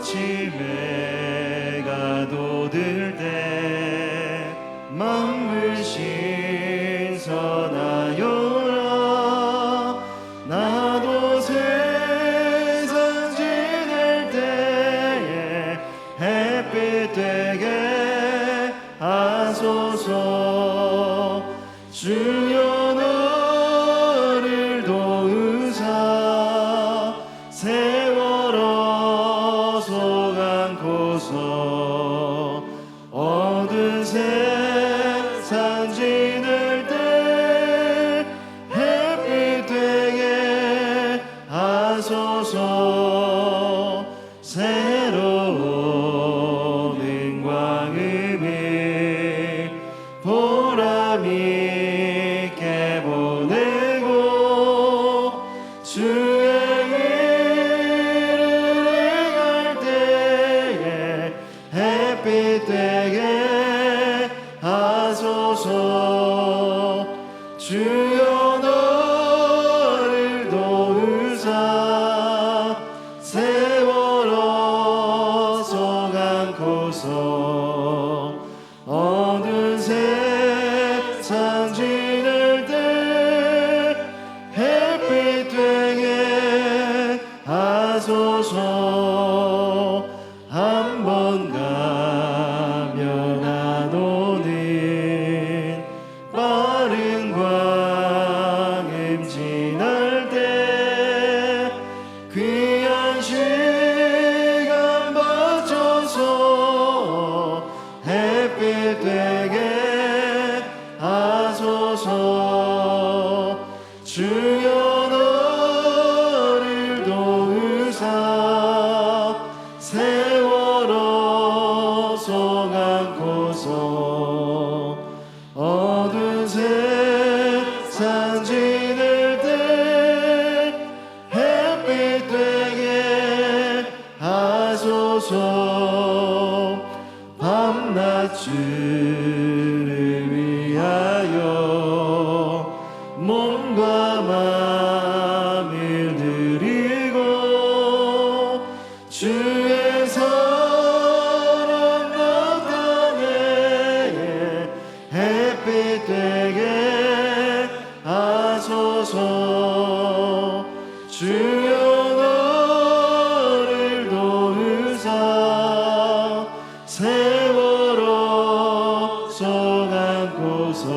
아침에 가도들 때 만물 신선하여라. 나도 세상 지낼 때에 햇빛 되게 하소서. 주 하소서. 새로운 은광음이 보람 있게 보내고 주의 길을 갈 때에 햇빛 되게 하소서. 주여 어두 주여 너를 도우사. 세월어 속안고서 어두운 세상 지낼 때 햇빛 되게 하소서. 밤낮 주를 마음을 드리고 주의 사랑 나타내 햇빛 되게 하소서. 주여 너를 도우사 세월어 속안고서